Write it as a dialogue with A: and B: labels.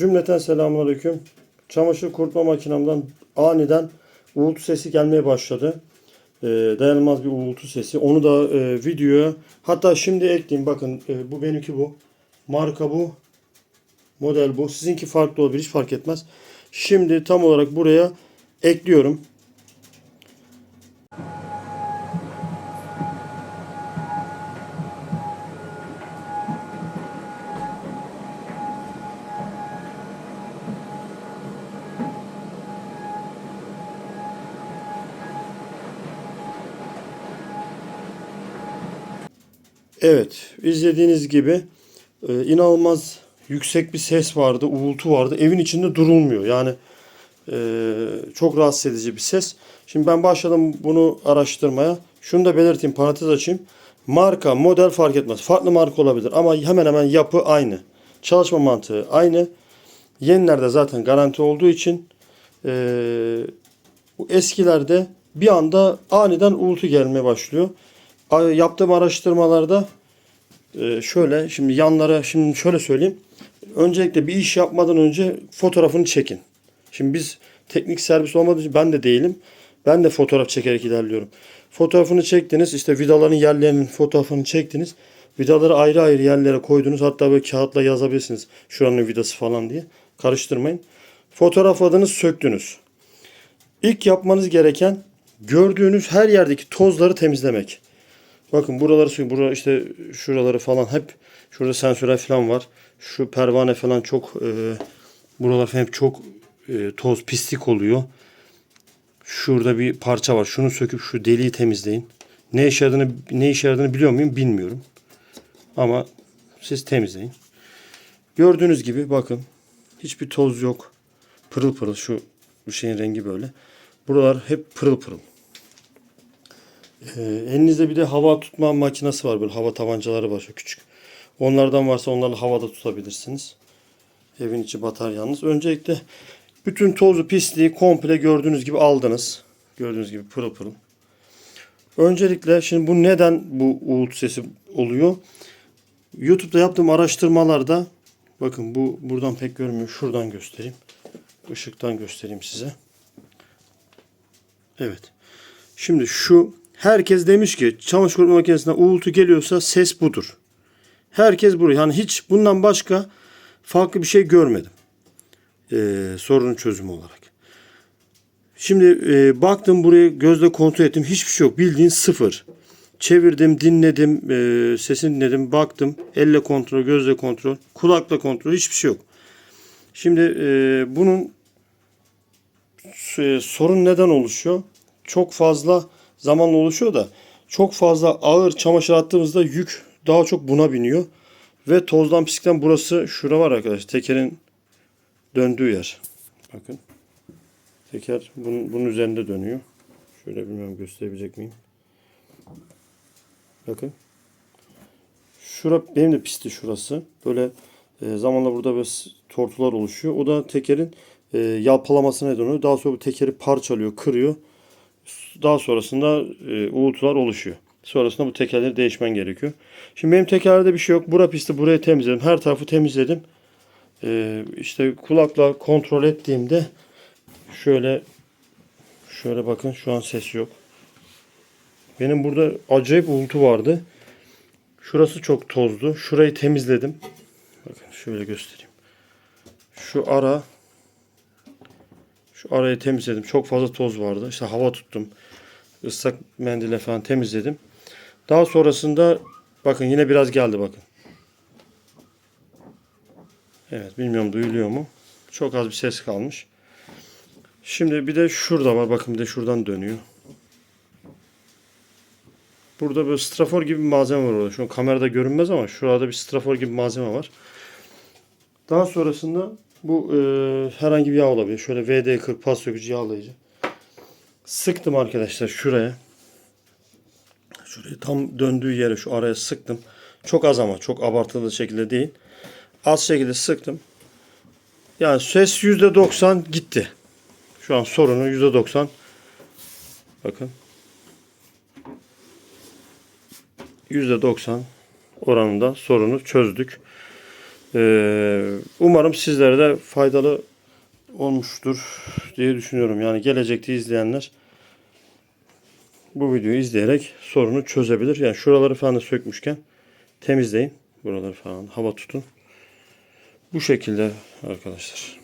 A: Cümleten selamünaleyküm. Çamaşır kurutma makinemden aniden uğultu sesi gelmeye başladı. Ee, dayanılmaz bir uğultu sesi. Onu da e, videoya hatta şimdi ekleyeyim. Bakın e, bu benimki bu. Marka bu. Model bu. Sizinki farklı olabilir. Hiç fark etmez. Şimdi tam olarak buraya ekliyorum. Evet, izlediğiniz gibi e, inanılmaz yüksek bir ses vardı, uğultu vardı. Evin içinde durulmuyor. Yani e, çok rahatsız edici bir ses. Şimdi ben başladım bunu araştırmaya. Şunu da belirteyim, parantez açayım. Marka, model fark etmez. Farklı marka olabilir ama hemen hemen yapı aynı. Çalışma mantığı aynı. Yenilerde zaten garanti olduğu için e, bu eskilerde bir anda aniden uğultu gelmeye başlıyor. Yaptığım araştırmalarda e, şöyle şimdi yanlara şimdi şöyle söyleyeyim. Öncelikle bir iş yapmadan önce fotoğrafını çekin. Şimdi biz teknik servis olmadığı için ben de değilim. Ben de fotoğraf çekerek ilerliyorum. Fotoğrafını çektiniz. işte vidaların yerlerinin fotoğrafını çektiniz. Vidaları ayrı ayrı yerlere koydunuz. Hatta böyle kağıtla yazabilirsiniz. Şuranın vidası falan diye. Karıştırmayın. Fotoğrafladınız, söktünüz. İlk yapmanız gereken gördüğünüz her yerdeki tozları temizlemek. Bakın buraları suyu, bura işte şuraları falan hep şurada sensörler falan var. Şu pervane falan çok e, buralar falan hep çok e, toz pislik oluyor. Şurada bir parça var. Şunu söküp şu deliği temizleyin. Ne işe yaradığını ne işe yaradığını biliyor muyum bilmiyorum. Ama siz temizleyin. Gördüğünüz gibi bakın hiçbir toz yok. Pırıl pırıl şu bu şeyin rengi böyle. Buralar hep pırıl pırıl. Ee, elinizde bir de hava tutma makinesi var böyle hava tabancaları var şu küçük. Onlardan varsa onlarla havada tutabilirsiniz. Evin içi batar yalnız. Öncelikle bütün tozu pisliği komple gördüğünüz gibi aldınız. Gördüğünüz gibi pırıl pırıl. Öncelikle şimdi bu neden bu uğultu sesi oluyor? YouTube'da yaptığım araştırmalarda bakın bu buradan pek görmüyor. Şuradan göstereyim. Işıktan göstereyim size. Evet. Şimdi şu herkes demiş ki çamaşır kurutma makinesinden uğultu geliyorsa ses budur. Herkes buraya. Yani hiç bundan başka farklı bir şey görmedim. Ee, sorunun çözümü olarak. Şimdi e, baktım buraya gözle kontrol ettim. Hiçbir şey yok. Bildiğin sıfır. Çevirdim, dinledim, e, sesini dinledim, baktım. Elle kontrol, gözle kontrol, kulakla kontrol. Hiçbir şey yok. Şimdi e, bunun e, sorun neden oluşuyor? Çok fazla zamanla oluşuyor da çok fazla ağır çamaşır attığımızda yük daha çok buna biniyor. Ve tozdan pislikten burası şura var arkadaşlar. Tekerin döndüğü yer. Bakın. Teker bunun, bunun üzerinde dönüyor. Şöyle bilmiyorum gösterebilecek miyim? Bakın. Şura benim de pisti şurası. Böyle e, zamanla burada böyle tortular oluşuyor. O da tekerin e, yalpalamasına oluyor. Daha sonra bu tekeri parçalıyor, kırıyor. Daha sonrasında e, uğultular oluşuyor. Sonrasında bu tekerleri değişmen gerekiyor. Şimdi benim tekerlerde bir şey yok. Bura pisti burayı temizledim. Her tarafı temizledim. E, işte kulakla kontrol ettiğimde şöyle şöyle bakın şu an ses yok. Benim burada acayip uğultu vardı. Şurası çok tozdu. Şurayı temizledim. Bakın şöyle göstereyim. Şu ara şu arayı temizledim. Çok fazla toz vardı. İşte hava tuttum. Islak mendille falan temizledim. Daha sonrasında bakın yine biraz geldi bakın. Evet bilmiyorum duyuluyor mu? Çok az bir ses kalmış. Şimdi bir de şurada var. Bakın bir de şuradan dönüyor. Burada böyle strafor gibi bir malzeme var orada. Şu an kamerada görünmez ama şurada bir strafor gibi malzeme var. Daha sonrasında bu e, herhangi bir yağ olabilir. Şöyle VD40 pas sökücü yağlayıcı. Sıktım arkadaşlar şuraya. Şurayı tam döndüğü yere şu araya sıktım. Çok az ama çok abartılı şekilde değil. Az şekilde sıktım. Yani ses %90 gitti. Şu an sorunu %90. Bakın. %90 oranında sorunu çözdük. Ee, umarım sizlere de faydalı olmuştur diye düşünüyorum. Yani gelecekte izleyenler bu videoyu izleyerek sorunu çözebilir. Yani şuraları falan da sökmüşken temizleyin. Buraları falan hava tutun. Bu şekilde arkadaşlar.